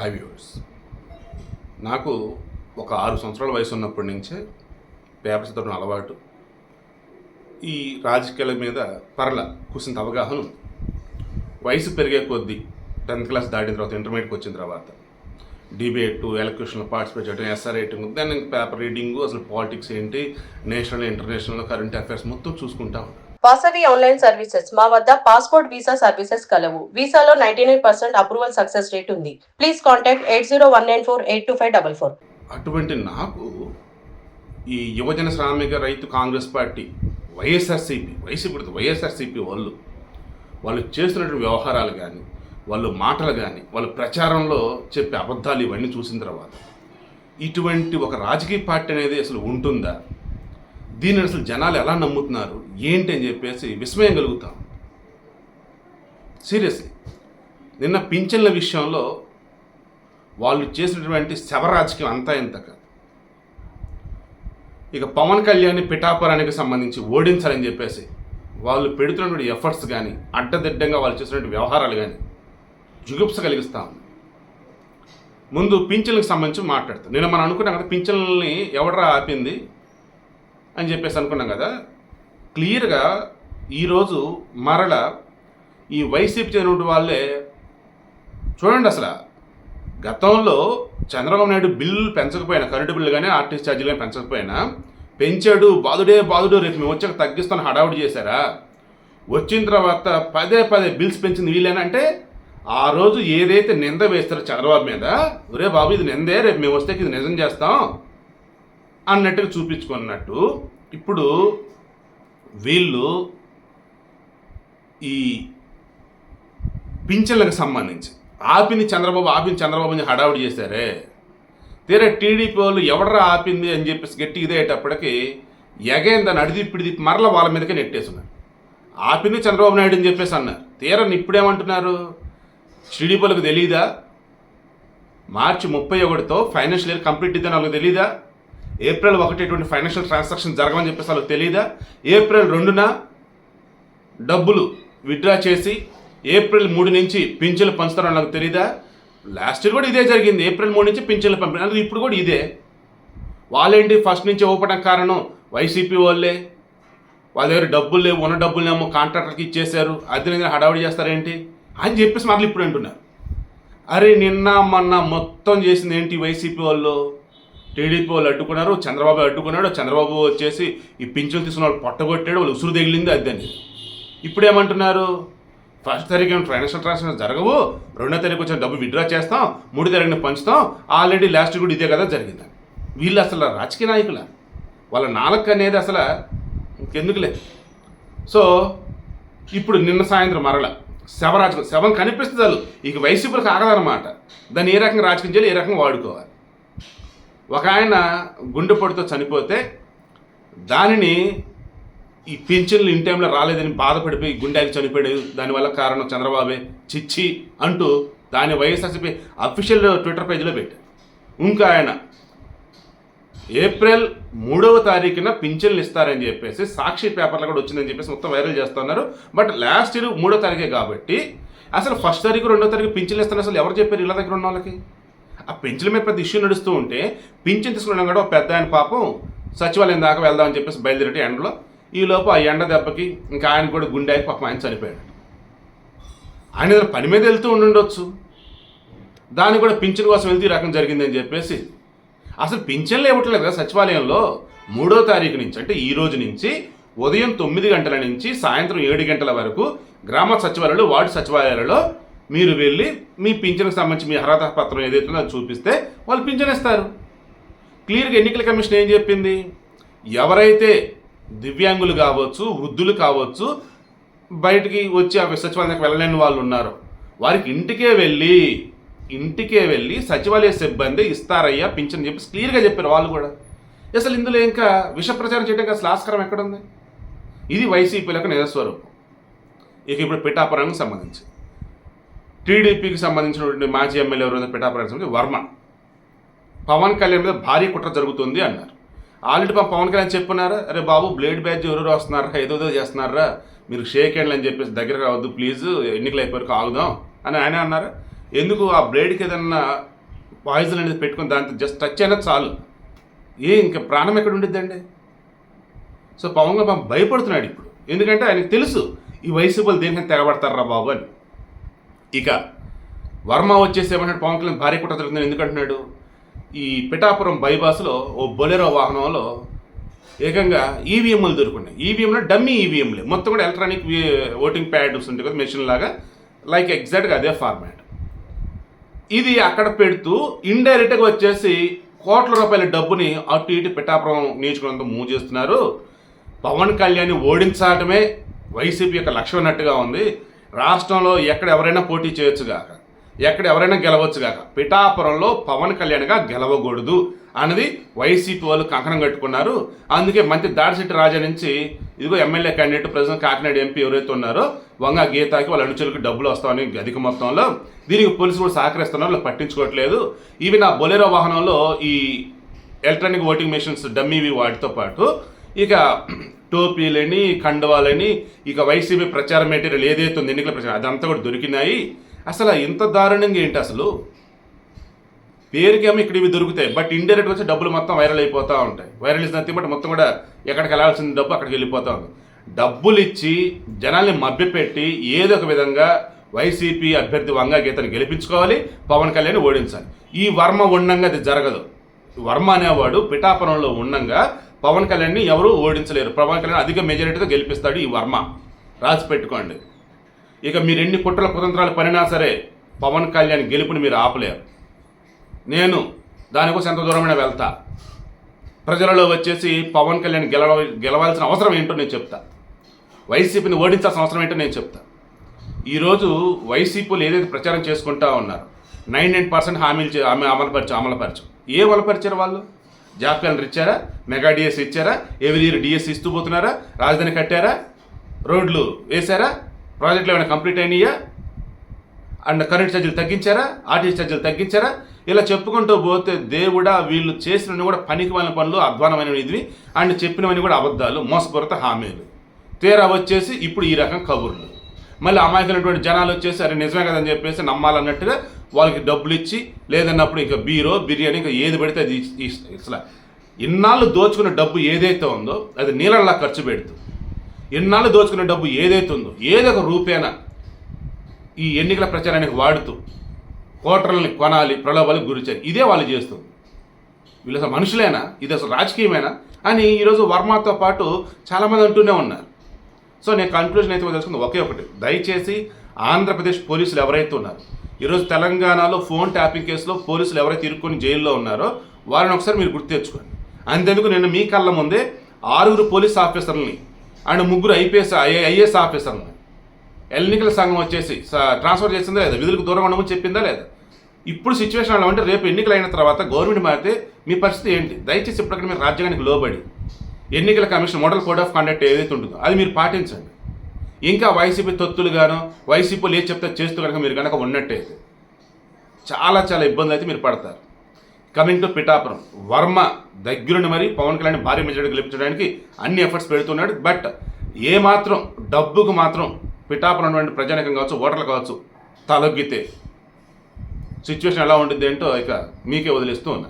High viewers నాకు ఒక ఆరు సంవత్సరాల వయసు ఉన్నప్పటి నుంచే పేపర్స్ చదవడం అలవాటు. ఈ రాజకీయాల మీద పర్ల కూసింత అవగాహన ఉంది. వయసు పెరిగే కొద్దీ టెన్త్ క్లాస్ దాటిన తర్వాత ఇంటర్మీడియట్కి వచ్చిన తర్వాత డిబేట్ ఎలక్యూషన్లో పార్టిసిపేట్ చేయడం ఎస్ఆర్ రైటింగ్ దాన్ని పేపర్ రీడింగ్ అసలు పాలిటిక్స్ ఏంటి నేషనల్ ఇంటర్నేషనల్ కరెంట్ అఫైర్స్ మొత్తం చూసుకుంటా ఉంటాను వాసవి ఆన్లైన్ సర్వీసెస్. మా వద్ద పాస్పోర్ట్ వీసా సర్వీసెస్ కలవు. వీసాలో ninety nine percent approval success rate ఉంది. Please contact eight zero one nine four eight two five double four. అటువంటి నాకు ఈ యువజన శ్రామిక రైతు Congress party YSRCP YCP YSRCP వాళ్ళు వాళ్ళు చేస్తున్నటువంటి వ్యవహారాలు కానీ వాళ్ళు మాటలు కానీ వాళ్ళ ప్రచారంలో చెప్పే అబద్ధాలు ఇవన్నీ చూసిన తర్వాత ఇటువంటి ఒక రాజకీయ పార్టీ అనేది అసలు ఉంటుందా? దీనిని అసలు జనాలు ఎలా నమ్ముతున్నారు? ఏంటి అని చెప్పేసి విస్మయం కలుగుతాం. సీరియస్లీ. నిన్న పింఛన్ల విషయంలో వాళ్ళు చేసినటువంటి శవరాజకీయం అంతా ఇంత కాదు. ఇక పవన్ కళ్యాణ్ పిఠాపురానికి సంబంధించి ఓడించాలని చెప్పేసి వాళ్ళు పెడుతున్నటువంటి ఎఫర్ట్స్ కానీ అడ్డదిడ్డంగా వాళ్ళు చేసినటువంటి వ్యవహారాలు కానీ జుగుప్స కలిగిస్తా ఉంది. ముందు పింఛన్లకు సంబంధించి మాట్లాడతాం. నేను మనం అనుకున్నాం కదా పింఛన్లని ఎవడరా ఆపింది? అని చెప్పేసి అనుకున్నాం కదా. క్లియర్గా ఈరోజు మరల ఈ వైసీపీ చెందిన వాళ్ళే చూడండి అసలు గతంలో చంద్రబాబు నాయుడు బిల్లు పెంచకపోయినా కరెంటు బిల్లు కానీ ఆర్టీసీ ఛార్జీలు కానీ పెంచకపోయినా పెంచాడు బాదుడే బాదుడు రేపు మేము వచ్చాక తగ్గిస్తాను హడావుడి చేశారా? వచ్చిన తర్వాత పదే పదే బిల్స్ పెంచింది వీళ్ళేనా అంటే ఆ రోజు ఏదైతే నింద వేస్తారో చంద్రబాబు మీద ఒరే బాబు ఇది నిందే రేపు మేము వస్తే ఇది నిజం చేస్తాం. అన్నట్టుగా చూపించుకున్నట్టు ఇప్పుడు వీళ్ళు ఈ పింఛన్లకు సంబంధించి ఆపిని చంద్రబాబు ఆపిని చంద్రబాబుని హడావుడి చేశారే. తీరా టీడీపీ వాళ్ళు ఎవడరా ఆపింది అని చెప్పేసి గట్టి ఇదేటప్పటికి ఎగైన్ దాన్ని అడిది ఇప్పుడు మరల వాళ్ళ మీదకే నెట్టేస్తున్నారు. ఆపింది చంద్రబాబు నాయుడు అని చెప్పేసి అన్నారు. తీరా ఇప్పుడేమంటున్నారు? టీడీపీ వాళ్ళకి తెలియదా మార్చి ముప్పై ఒకటితో ఫైనాన్షియల్ ఇయర్ కంప్లీట్ ఇద్దని వాళ్ళకి తెలియదా ఏప్రిల్ ఒకటి ఎటువంటి ఫైనాన్షియల్ ట్రాన్సాక్షన్ జరగమని చెప్పేసి వాళ్ళకి తెలియదా ఏప్రిల్ రెండున డబ్బులు విత్డ్రా చేసి ఏప్రిల్ మూడు నుంచి పింఛన్లు పంచుతారని నాకు తెలియదా లాస్ట్ ఇయర్ కూడా ఇదే జరిగింది. ఏప్రిల్ మూడు నుంచి పింఛన్లు పంపిణీ అది ఇప్పుడు కూడా ఇదే. వాళ్ళేంటి ఫస్ట్ నుంచి ఇవ్వడానికి కారణం? వైసీపీ వాళ్ళే. వాళ్ళ దగ్గర డబ్బులు లేవు ఉన్న డబ్బులేమో కాంట్రాక్టర్కి ఇచ్చేశారు. అది నేను చేస్తారేంటి? అని చెప్పేసి మళ్ళీ ఇప్పుడు అంటున్నారు. అరే నిన్న మొన్న మొత్తం చేసింది ఏంటి వైసీపీ వాళ్ళు? టీడీపీ వాళ్ళు అడ్డుకున్నారు చంద్రబాబు అడ్డుకున్నాడు చంద్రబాబు వచ్చేసి ఈ పింఛన్లు తీసుకున్న వాళ్ళు పొట్టగొట్టాడు వాళ్ళు ఉసురు తగిలింది అదని ఇప్పుడు ఏమంటున్నారు ఫస్ట్ తారీఖు ఏమైనా ఫైనాన్షియల్ ట్రాన్సాక్షన్ జరగవు? రెండో తారీఖు వచ్చిన డబ్బు విత్డ్రా చేస్తాం మూడో తారీఖున పంచుతాం ఆల్రెడీ లాస్ట్ కూడా ఇదే కదా జరిగింది. వీళ్ళు అసలు రాజకీయ నాయకుల? వాళ్ళ నాలుక అనేది అసలు ఇంకెందుకులే. సో ఇప్పుడు నిన్న సాయంత్రం మరల శవరాజకం శవం కనిపిస్తుంది వాళ్ళు ఇక వైసీపీలకు ఆగదనమాట దాన్ని ఏ రకంగా రాజకీయం చేయాలి ఏ రకంగా వాడుకోవాలి? ఒక ఆయన గుండెపోటుతో చనిపోతే దానిని ఈ పింఛన్లు ఇన్ టైంలో రాలేదని బాధపడిపోయి గుండెకి చనిపోయాడు. దానివల్ల కారణం చంద్రబాబే. చిచ్చి అంటూ దాని వైఎస్ఆర్సీపీ అఫీషియల్ ట్విట్టర్ పేజీలో పెట్టారు. ఇంకా ఆయన ఏప్రిల్ మూడవ తారీఖున పింఛన్లు ఇస్తారని చెప్పేసి సాక్షి పేపర్లో కూడా వచ్చిందని చెప్పేసి మొత్తం వైరల్ చేస్తున్నారు. బట్ లాస్ట్ ఇయర్ మూడో తారీఖే కాబట్టి అసలు ఫస్ట్ తారీఖు రెండో తారీఖు పింఛన్లు ఇస్తారని అసలు ఎవరు చెప్పారు? ఇళ్ళ దగ్గర ఉన్న వాళ్ళకి? ఆ పెంచుల మీద పెద్ద ఇష్యూ నడుస్తూ ఉంటే పింఛన్ తీసుకున్నాం కూడా ఒక పెద్ద ఆయన పాపం సచివాలయం దాకా వెళ్దామని చెప్పేసి బయలుదేరి ఎండలో. ఈ లోపు ఆ ఎండ దెబ్బకి ఇంకా ఆయన కూడా గుండె అయి పాపం ఆయన చనిపోయాడు. ఆయన ఏదైనా పని మీద వెళ్తూ ఉండుండొచ్చు. దాన్ని కూడా పింఛన్ కోసం వెళ్తే ఈ రకం జరిగిందని చెప్పేసి. అసలు పింఛన్లు ఇవ్వట్లేదు కదా సచివాలయంలో. మూడో తారీఖు నుంచి అంటే ఈ రోజు నుంచి ఉదయం తొమ్మిది గంటల నుంచి సాయంత్రం ఏడు గంటల వరకు గ్రామ సచివాలయాలు వార్డు సచివాలయాలలో మీరు వెళ్ళి మీ పింఛన్కి సంబంధించి మీ అర్హత పత్రం ఏదైతే ఉందో అది చూపిస్తే వాళ్ళు పింఛన్ ఇస్తారు క్లియర్గా ఎన్నికల కమిషన్ ఏం చెప్పింది? ఎవరైతే దివ్యాంగులు కావచ్చు వృద్ధులు కావచ్చు బయటికి వచ్చి ఆ సచివాలయానికి వెళ్ళలేని వాళ్ళు ఉన్నారు వారికి ఇంటికే వెళ్ళి ఇంటికే వెళ్ళి సచివాలయ సిబ్బంది ఇస్తారయ్యా పింఛన్ చెప్పి క్లియర్గా చెప్పారు వాళ్ళు కూడా. అసలు ఇందులో ఇంకా విష ప్రచారం చేయడానికి అసలు ఆస్కారం ఎక్కడుంది? ఇది వైసీపీలకు నిజస్వరూపం. ఇక ఇప్పుడు పిఠాపురానికి సంబంధించి టీడీపీకి సంబంధించినటువంటి మాజీ ఎమ్మెల్యే ఎవరు పిఠాపురానికి వర్మ. పవన్ కళ్యాణ్ మీద భారీ కుట్ర జరుగుతుంది అన్నారు. ఆల్రెడీ మా పవన్ కళ్యాణ్ చెప్పున్నారా అరే బాబు బ్లేడ్ బ్యాచ్ ఎవరు వస్తున్నారా ఏదో ఏదో చేస్తున్నారా మీరు షేక్ హ్యాండ్లు అని చెప్పేసి దగ్గర రావద్దు ప్లీజ్ ఎన్నికలు అయిపోయారు ఆగుదాం అని ఆయన అన్నారు. ఎందుకు ఆ బ్లేడ్కి ఏదన్నా పాయిజన్ అనేది పెట్టుకుని దాంతో జస్ట్ టచ్ అయినా చాలు. ఏ ఇంకా ప్రాణం ఎక్కడ ఉండిద్దండి? సో పవన్ కళ్యాణ్ భయపడుతున్నాడు ఇప్పుడు. ఎందుకంటే ఆయనకు తెలుసు ఈ వయసు వాళ్ళు దేనికైనా తెగబడతారా బాబు అని. ఇక వర్మ వచ్చేసి ఏమంటాడు? పవన్ కళ్యాణ్ భారీ కుట్ర జరుగుతుంది ఎందుకంటున్నాడు? ఈ పిఠాపురం బైపాస్లో ఓ బొలెరో వాహనంలో ఏకంగా ఈవీఎంలు దొరుకున్నాయి. ఈవీఎంలో డమ్మీ ఈవీఎంలే మొత్తం కూడా ఎలక్ట్రానిక్ ఓటింగ్ ప్యాడ్స్ ఉంటాయి కదా మెషిన్ లాగా. లైక్ ఎగ్జాక్ట్గా అదే ఫార్మాట్. ఇది అక్కడ పెడుతూ ఇండైరెక్ట్గా వచ్చేసి కోట్ల రూపాయల డబ్బుని అటు ఇటు పిఠాపురం నియోజకవర్గంతో మూవ్ చేస్తున్నారు. పవన్ కళ్యాణ్ ఓడించడమే వైసీపీ యొక్క లక్ష్యం అన్నట్టుగా ఉంది. రాష్ట్రంలో ఎక్కడ ఎవరైనా పోటీ చేయొచ్చు గాక ఎక్కడ ఎవరైనా గెలవచ్చు గాక పిఠాపురంలో పవన్ కళ్యాణ్గా గెలవకూడదు అన్నది వైసీపీ వాళ్ళు కంకణం కట్టుకున్నారు. అందుకే మంత్రి దాడిశెట్టి రాజా నుంచి ఇదిగో MLA candidate present Kakinada MP ఎవరైతే ఉన్నారో వంగ గీతాకి వాళ్ళ అనుచరులకు డబ్బులు వస్తామని అధిక మొత్తంలో. దీనికి పోలీసులు కూడా సహకరిస్తున్నారు వాళ్ళు పట్టించుకోవట్లేదు. ఇవి నా బొలెరో వాహనంలో ఈ ఎలక్ట్రానిక్ ఓటింగ్ మెషిన్స్ డమ్మీవి వాటితో పాటు ఇక టోపీలని ఖండవాలని ఇక వైసీపీ ప్రచారం మెటీరియల్ ఏదైతే ఉంది ఎన్నికల ప్రచారం అదంతా కూడా దొరికినాయి. అసలు ఇంత దారుణంగా ఏంటి అసలు? పేరుకేమో ఇక్కడ ఇవి దొరుకుతాయి బట్ ఇండైరెక్ట్ వచ్చి డబ్బులు మొత్తం వైరల్ అయిపోతూ ఉంటాయి. వైరల్ ఇస్ నథింగ్ బట్ మొత్తం కూడా ఎక్కడికి వెళ్ళాల్సిన డబ్బు అక్కడికి వెళ్ళిపోతూ ఉంది. డబ్బులు ఇచ్చి జనాల్ని మభ్యపెట్టి ఏదో ఒక విధంగా వైసీపీ అభ్యర్థి వంగా గీతను గెలిపించుకోవాలి పవన్ కళ్యాణ్ ఓడించాలి. ఈ వర్మ ఉండంగా అది జరగదు. వర్మ అనేవాడు పిఠాపురంలో ఉండంగా పవన్ కళ్యాణ్ని ఎవరూ ఓడించలేరు. పవన్ కళ్యాణ్ అధిక మెజారిటీతో గెలిపిస్తాడు ఈ వర్మ. రాసి పెట్టుకోండి. ఇక మీరు ఎన్ని కుట్రల కుతంత్రాలు పనినా సరే పవన్ కళ్యాణ్ గెలుపుని మీరు ఆపలేరు. నేను దానికోసం ఎంత దూరమైనా వెళ్తా. ప్రజలలో వచ్చేసి పవన్ కళ్యాణ్ గెలవ గెలవాల్సిన అవసరం ఏంటో నేను చెప్తా. వైసీపీని ఓడించాల్సిన అవసరం ఏంటో నేను చెప్తా. ఈరోజు వైసీపీలు ఏదైతే ప్రచారం చేసుకుంటా ఉన్నారు నైన్ నైన్ పర్సెంట్ హామీలు అమలుపరచు అమలుపరచు. ఏ అమలుపరిచారు వాళ్ళు? జాబ్ క్యాలెండర్ ఇచ్చారా మెగా డిఎస్ ఇచ్చారా? ఎవరి ఇయర్ డిఎస్ ఇస్తూ పోతున్నారా? రాజధాని కట్టారా? రోడ్లు వేశారా? ప్రాజెక్టులు ఏమైనా కంప్లీట్ అయినాయా? అండ్ కరెంట్ ఛార్జీలు తగ్గించారా? ఆర్టీసీ ఛార్జీలు తగ్గించారా? ఇలా చెప్పుకుంటూ పోతే దేవుడా వీళ్ళు చేసినవి కూడా పనికి వాళ్ళ పనులు అధ్వానమైనవి ఇది అండ్ చెప్పినవన్నీ కూడా అబద్ధాలు మోసపూరిత హామీలు. తీరా వచ్చేసి ఇప్పుడు ఈ రకం కబుర్లు. మళ్ళీ అమాయకులైనటువంటి జనాలు వచ్చేసి అరే నిజమే కదని చెప్పేసి నమ్మాలన్నట్టుగా వాళ్ళకి డబ్బులు ఇచ్చి లేదన్నప్పుడు ఇంకా బీరో బిర్యానీ ఇంకా ఏది పడితే అది ఇట్లా ఇన్నాళ్ళు దోచుకున్న డబ్బు ఏదైతే ఉందో అది నీళ్ళలా ఖర్చు పెడుతూ. ఇన్నాళ్ళు దోచుకున్న డబ్బు ఏదైతే ఉందో ఏదో ఒక రూపేనా ఈ ఎన్నికల ప్రచారానికి వాడుతూ కోటర్లని కొనాలి ప్రలోభాలకు గురిచారు ఇదే వాళ్ళు చేస్తుంది వీళ్ళు అసలు మనుషులేనా? ఇది అసలు రాజకీయమేనా? అని ఈరోజు వర్మతో పాటు చాలామంది అంటూనే ఉన్నారు. సో నేను కన్క్లూజన్ అయితే తెలుసుకుంది. ఒకే ఒకటి. దయచేసి ఆంధ్రప్రదేశ్ పోలీసులు ఎవరైతే ఉన్నారు ఈరోజు తెలంగాణలో ఫోన్ ట్యాపింగ్ కేసులో పోలీసులు ఎవరైతే ఇరుక్కొని జైల్లో ఉన్నారో వారిని ఒకసారి మీరు గుర్తు తెచ్చుకోండి. అంతెందుకు నేను మీ కళ్ళ ముందే ఆరుగురు పోలీస్ ఆఫీసర్లని అండ్ ముగ్గురు ఐపీఎస్ ఐఏఎస్ ఆఫీసర్లని ఎన్నికల సంఘం వచ్చేసి ట్రాన్స్ఫర్ చేసిందా లేదా? విధులకు దూరం ఉండమని చెప్పిందా లేదా? ఇప్పుడు సిచ్యువేషన్ అలా ఉంటే రేపు ఎన్నికలు అయిన తర్వాత గవర్నమెంట్ మారితే మీ పరిస్థితి ఏంటి? దయచేసి ఇప్పటికీ మీరు రాజ్యాంగానికి లోబడి ఎన్నికల commission model code of conduct ఏదైతే ఉంటుందో అది మీరు పాటించండి. ఇంకా వైసీపీ తొత్తులు గాను వైసీపీలు ఏది చెప్తే చేస్తూ కనుక మీరు కనుక ఉన్నట్టయితే చాలా చాలా ఇబ్బందులు అయితే మీరు పడతారు. కమింగ్ టు పిఠాపురం వర్మ దగ్గరుండి మరి పవన్ కళ్యాణ్ భారీ మెజారిటీ గెలిపించడానికి అన్ని ఎఫర్ట్స్ పెడుతున్నాడు. బట్ ఏ మాత్రం డబ్బుకు మాత్రం పిఠాపురం ఉన్నటువంటి ప్రజానికం కావచ్చు ఓటర్లు కావచ్చు తలొగ్గితే. సిచ్యువేషన్ ఎలా ఉంటుంది ఏంటో ఇక మీకే వదిలేస్తూ ఉన్నా.